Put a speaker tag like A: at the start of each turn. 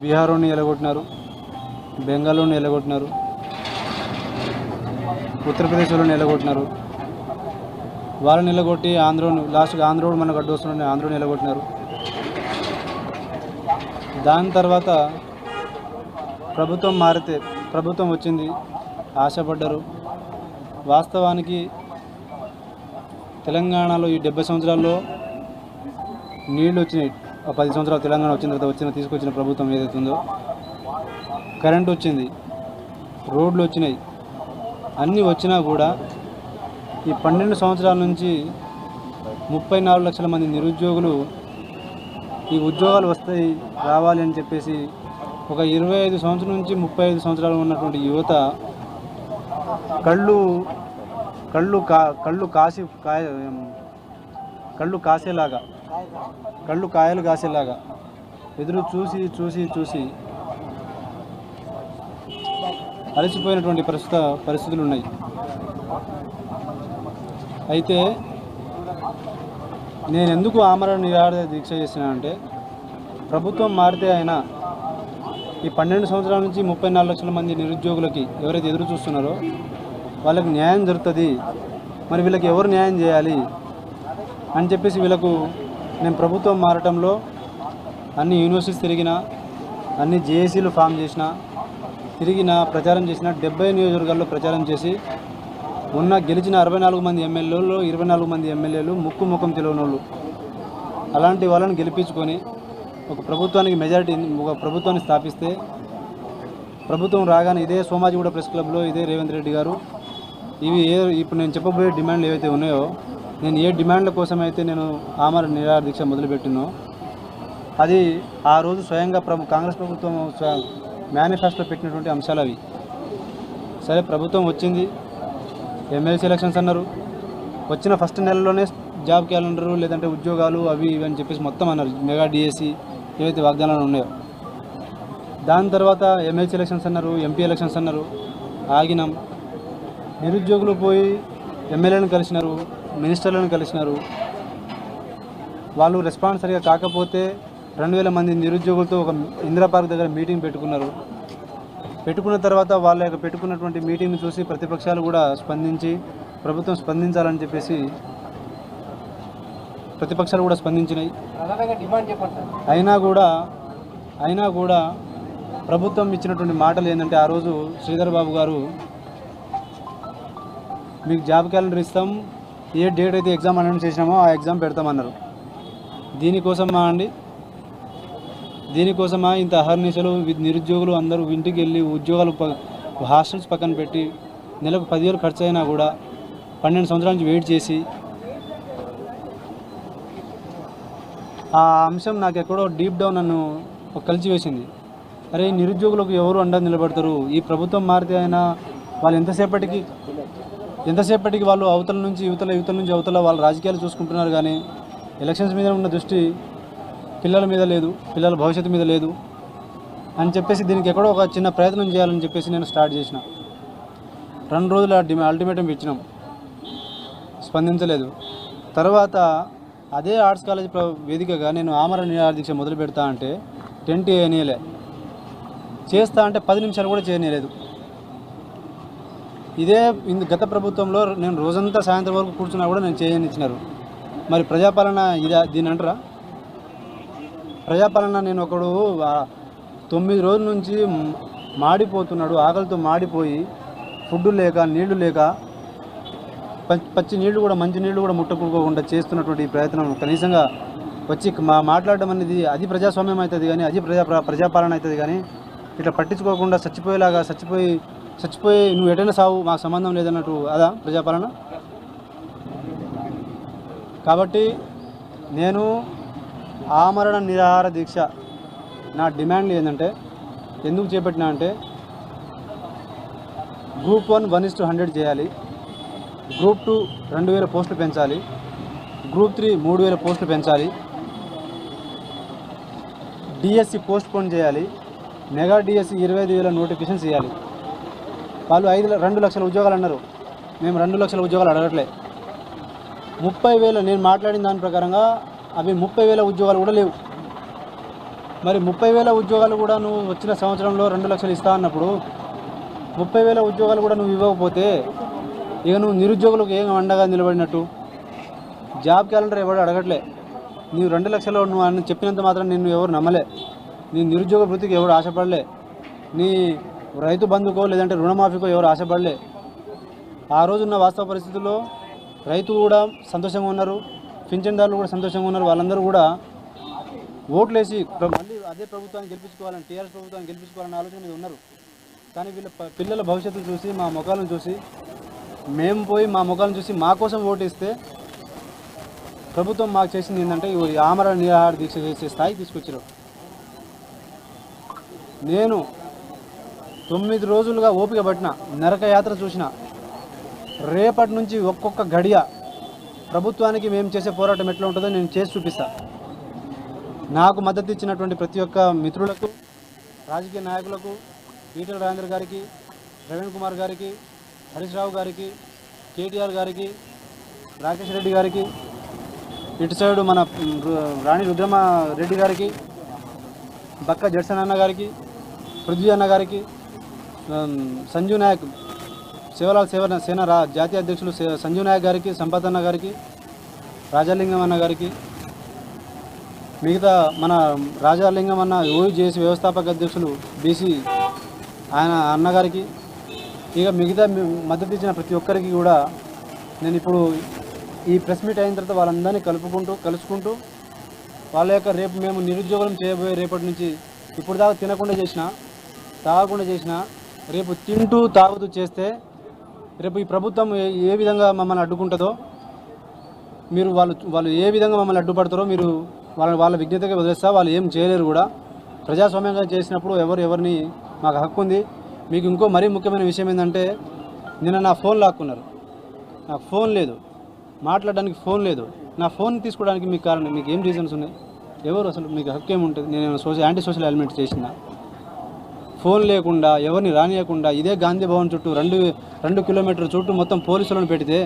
A: బీహార్ని ఎలగొట్టినారు బెంగాల్లోని ఎలగొట్టినారు ఉత్తరప్రదేశ్లో ఎలగొట్టినారు. వాళ్ళని నిలగొట్టి ఆంధ్రోని లాస్ట్కి ఆంధ్రోడు మనకు అడ్డు వస్తుండే ఆంధ్రోని నిలగొట్టినారు దాని తర్వాత ప్రభుత్వం మారితే ప్రభుత్వం వచ్చింది ఆశపడ్డారు. వాస్తవానికి తెలంగాణలో ఈ డెబ్బై సంవత్సరాల్లో నీళ్ళు వచ్చినాయి. పది సంవత్సరాలు తెలంగాణ వచ్చిన తర్వాత వచ్చిన తీసుకొచ్చిన ప్రభుత్వం ఏదైతే ఉందో కరెంట్ వచ్చింది రోడ్లు వచ్చినాయి. అన్నీ వచ్చినా కూడా ఈ పన్నెండు సంవత్సరాల నుంచి ముప్పై నాలుగు లక్షల మంది నిరుద్యోగులు ఈ ఉద్యోగాలు వస్తాయి రావాలి అని చెప్పేసి ఒక ఇరవై ఐదు సంవత్సరం నుంచి ముప్పై ఐదు సంవత్సరాలు ఉన్నటువంటి యువత కళ్ళు కళ్ళు కా కళ్ళు కాసి కాయ కళ్ళు కాసేలాగా కళ్ళు కాయలు కాసేలాగా. ఎదురు చూసి చూసి చూసి. అలసిపోయినటువంటి ప్రస్తుత పరిస్థితులు ఉన్నాయి అయితే నేను ఎందుకు ఆమరణ నిరాహార దీక్ష చేసినానంటే ప్రభుత్వం మారితే అయినా ఈ పన్నెండు సంవత్సరాల నుంచి ముప్పై నాలుగు లక్షల మంది నిరుద్యోగులకి ఎవరైతే ఎదురు చూస్తున్నారో వాళ్ళకి న్యాయం జరుగుతుంది. మరి వీళ్ళకి ఎవరు న్యాయం చేయాలి? అని చెప్పేసి వీళ్ళకు నేను ప్రభుత్వం మారటంలో అన్ని యూనివర్సిటీస్ తిరిగిన అన్ని జేఏసీలు ఫామ్ చేసిన తిరిగిన ప్రచారం చేసిన డెబ్బై నియోజకవర్గాల్లో ప్రచారం చేసి ఉన్న గెలిచిన అరవై నాలుగు మంది ఎమ్మెల్యేలు ఇరవై నాలుగు మంది ఎమ్మెల్యేలు ముక్కు ముఖం తెలియని అలాంటి వాళ్ళని గెలిపించుకొని ఒక ప్రభుత్వానికి మెజారిటీ ఒక ప్రభుత్వాన్ని స్థాపిస్తే ప్రభుత్వం రాగానే ఇదే సోమాజిగూడ ప్రెస్ క్లబ్లో ఇదే రేవంత్ రెడ్డి గారు ఇవి ఏ ఇప్పుడు నేను చెప్పబోయే డిమాండ్లు ఏవైతే ఉన్నాయో నేను ఏ డిమాండ్ల కోసం అయితే నేను ఆమర నిరాహార దీక్ష మొదలుపెట్టినో అది ఆ రోజు స్వయంగా ప్రభు కాంగ్రెస్ ప్రభుత్వం మేనిఫెస్టో పెట్టినటువంటి అంశాలు అవి. సరే ప్రభుత్వం వచ్చింది ఎమ్మెల్సీ ఎలక్షన్స్ అన్నారు. వచ్చిన ఫస్ట్ నెలలోనే జాబ్ క్యాలెండరు లేదంటే ఉద్యోగాలు అవి ఇవి అని చెప్పేసి మొత్తం అన్నారు. మెగా డిఎస్సి ఏవైతే వాగ్దానాలు ఉన్నాయో. దాని తర్వాత ఎమ్మెల్సీ ఎలక్షన్స్ అన్నారు ఎంపీ ఎలక్షన్స్ అన్నారు. ఆగినాం. నిరుద్యోగులు పోయి ఎమ్మెల్యేలను కలిసినారు. మినిస్టర్లను కలిసినారు. వాళ్ళు రెస్పాన్స్ సరిగా కాకపోతే రెండు వేల మంది నిరుద్యోగులతో ఒక ఇందిరా పార్క్ దగ్గర మీటింగ్ పెట్టుకున్నారు. పెట్టుకున్న తర్వాత వాళ్ళ యొక్క పెట్టుకున్నటువంటి మీటింగ్ని చూసి ప్రతిపక్షాలు కూడా స్పందించి ప్రభుత్వం స్పందించాలని చెప్పేసి ప్రతిపక్షాలు కూడా స్పందించినాయి. అయినా కూడా అయినా కూడా ప్రభుత్వం ఇచ్చినటువంటి మాటలు ఏంటంటే ఆ రోజు శ్రీధర్ బాబు గారు మీకు జాబ్ క్యాలెండర్ ఇస్తాం ఏ డేట్ అయితే ఎగ్జామ్ అనౌన్స్ చేసినామో ఆ ఎగ్జామ్ పెడతామన్నారు. దీనికోసమా అండి? దీనికోసమా ఇంత అహర్నిశలు నిరుద్యోగులు అందరూ ఇంటికి వెళ్ళి ఉద్యోగాలు ప- హాస్టల్స్ పక్కన పెట్టి నెలకు పదివేలు ఖర్చు అయినా కూడా పన్నెండు సంవత్సరాల నుంచి వెయిట్ చేసి ఆ అంశం నాకు ఎక్కడో డీప్ డౌన్ నన్ను కలిసి వేసింది. అరే నిరుద్యోగులకు ఎవరు అండ నిలబడతారు? ఈ ప్రభుత్వం మారితే అయినా వాళ్ళు ఎంతసేపటికి ఎంతసేపటికి వాళ్ళు అవతల నుంచి యువతల యువతల నుంచి అవతల వాళ్ళ రాజకీయాలు చూసుకుంటున్నారు కానీ ఎలక్షన్స్ మీద ఉన్న దృష్టి పిల్లల మీద లేదు పిల్లల భవిష్యత్తు మీద లేదు అని చెప్పేసి దీనికి ఎక్కడో ఒక చిన్న ప్రయత్నం చేయాలని చెప్పేసి నేను స్టార్ట్ చేసిన. రెండు రోజులు డిమా అల్టిమేటం ఇచ్చినాం. స్పందించలేదు. తర్వాత అదే ఆర్ట్స్ కాలేజ్ వేదికగా నేను ఆమరణ నిరాదీక్ష మొదలు పెడతా అంటే టెంట్ వేయనీయలే చేస్తా అంటే పది నిమిషాలు కూడా చేయనీయలేదు ఇదే గత ప్రభుత్వంలో నేను రోజంతా సాయంత్రం వరకు కూర్చున్నా కూడా నేను చేయనిచ్చినారు. మరి ప్రజాపాలన ఇదా దీని అంటారా? ప్రజాపాలన నేను ఒకడు తొమ్మిది రోజుల నుంచి మాడిపోతున్నాడు ఆకలితో మాడిపోయి ఫుడ్ లేక నీళ్ళు లేక పచ్చి నీళ్ళు కూడా మంచి నీళ్ళు కూడా ముట్టకోకుండా చేస్తున్నటువంటి ప్రయత్నం కనీసంగా వచ్చి మా మాట్లాడడం అనేది అది ప్రజాస్వామ్యం అవుతుంది కానీ అది ప్రజా ప్రజాపాలన అవుతుంది కానీ ఇట్లా పట్టించుకోకుండా చచ్చిపోయేలాగా చచ్చిపోయి చచ్చిపోయి నువ్వు ఎటైనా సావు మాకు సంబంధం లేదన్నట్టు అదా ప్రజాపాలన? కాబట్టి నేను ఆమరణ నిరాహార దీక్ష నా డిమాండ్ ఏంటంటే ఎందుకు చేపట్టినా అంటే group one one is to hundred చేయాలి గ్రూప్ టూ రెండు వేల పోస్టులు పెంచాలి గ్రూప్ త్రీ మూడు వేల పోస్టులు పెంచాలి డిఎస్సి పోస్ట్ పోన్ చేయాలి మెగా డిఎస్సి ఇరవై ఐదు వేల నోటిఫికేషన్స్ ఇవ్వాలి వాళ్ళు ఐదు రెండు లక్షల ఉద్యోగాలు అన్నారు. మేము రెండు లక్షల ఉద్యోగాలు అడగట్లే. ముప్పై వేల నేను మాట్లాడిన దాని ప్రకారంగా అవి ముప్పై వేల ఉద్యోగాలు కూడా లేవు. మరి ముప్పై వేల ఉద్యోగాలు కూడా నువ్వు వచ్చిన సంవత్సరంలో రెండు లక్షలు ఇస్తా అన్నప్పుడు ముప్పై వేల ఉద్యోగాలు కూడా నువ్వు ఇవ్వకపోతే ఇక నువ్వు నిరుద్యోగులకు ఏం అండగా నిలబడినట్టు? జాబ్ క్యాలెండర్ ఎవరు అడగట్లే. నీవు రెండు లక్షలు నువ్వు అని చెప్పినంత మాత్రం నిన్ను ఎవరు నమ్మలే. నీ నిరుద్యోగ వృత్తికి ఎవరు ఆశపడలే. నీ రైతు బంధుకో లేదంటే రుణమాఫీకో ఎవరు ఆశపడలే. ఆ రోజున్న వాస్తవ పరిస్థితుల్లో రైతు కూడా సంతోషంగా ఉన్నారు పింఛన్దారులు కూడా సంతోషంగా ఉన్నారు వాళ్ళందరూ కూడా ఓట్లేసి మళ్ళీ అదే ప్రభుత్వాన్ని గెలిపించుకోవాలని టీఆర్ఎస్ ప్రభుత్వాన్ని గెలిపించుకోవాలని ఆలోచన మీద ఉన్నారు. కానీ వీళ్ళ పిల్లల భవిష్యత్తు చూసి మా ముఖాలను చూసి మేము పోయి మా ముఖాలను చూసి మా కోసం ఓటేస్తే ప్రభుత్వం మాకు చేసింది ఏంటంటే ఈ ఆమర నిరాహార దీక్ష చేసే స్థాయికి తీసుకొచ్చారు నేను తొమ్మిది రోజులుగా ఓపిక పట్టిన నరక యాత్ర చూసిన రేపటి నుంచి ఒక్కొక్క గడియ ప్రభుత్వానికి మేము చేసే పోరాటం ఎట్లా ఉంటుందో నేను చేసి చూపిస్తా. నాకు మద్దతు ఇచ్చినటువంటి ప్రతి ఒక్క మిత్రులకు రాజకీయ నాయకులకు ఈటల రాజేంద్ర గారికి ప్రవీణ్ కుమార్ గారికి హరీష్ రావు గారికి కేటీఆర్ గారికి రాకేష్ రెడ్డి గారికి ఇటు సైడు మన రాణి రుద్రమ రెడ్డి గారికి బక్క జడ్సన్ అన్న గారికి పృథ్వీ అన్న గారికి సంజు నాయక్ శివలాల్ సేవ సేన జాతీయ అధ్యక్షులు సే- సంజు నాయక్ గారికి సంపతన్న అన్న గారికి రాజాలింగం అన్న గారికి మిగతా మన రాజాలింగం అన్న ఓయూజేసి వ్యవస్థాపక అధ్యక్షులు బీసీ ఆయన అన్నగారికి ఇక మిగతా మద్దతు ఇచ్చిన ప్రతి ఒక్కరికి కూడా నేను ఇప్పుడు ఈ ప్రెస్ మీట్ అయిన తర్వాత వాళ్ళందరినీ కలుపుకుంటూ కలుసుకుంటూ వాళ్ళ యొక్క రేపు మేము నిరుద్యోగం చేయబోయే రేపటి నుంచి ఇప్పుడు దాకా తినకుండా చేసిన తాగకుండా చేసిన రేపు తింటూ తాగుతూ చేస్తే రేపు ఈ ప్రభుత్వం ఏ- ఏ విధంగా మమ్మల్ని అడ్డుకుంటుందో మీరు వాళ్ళు వాళ్ళు ఏ విధంగా మమ్మల్ని అడ్డుపడతారో మీరు వాళ్ళ వాళ్ళ విజ్ఞతగా వదిలేస్తా వాళ్ళు ఏం చేయలేరు కూడా. ప్రజాస్వామ్యంగా చేసినప్పుడు ఎవరు ఎవరిని మాకు హక్కు ఉంది. మీకు ఇంకో మరీ ముఖ్యమైన విషయం ఏంటంటే నిన్న నా ఫోన్ లాక్కున్నారు. నాకు ఫోన్ లేదు. మాట్లాడడానికి ఫోన్ లేదు. నా ఫోన్ తీసుకోవడానికి మీకు కారణం మీకు ఏం రీజన్స్ ఉన్నాయి? ఎవరు అసలు మీకు హక్కు ఏముంటుంది? నేను సోషల్ యాంటీ సోషల్ ఎలిమెంట్ చేసినా ఫోన్ లేకుండా ఎవరిని రానియకుండా ఇదే గాంధీ భవన్ చుట్టూ రెండు రెండు కిలోమీటర్ల చుట్టూ మొత్తం పోలీసులను పెడితే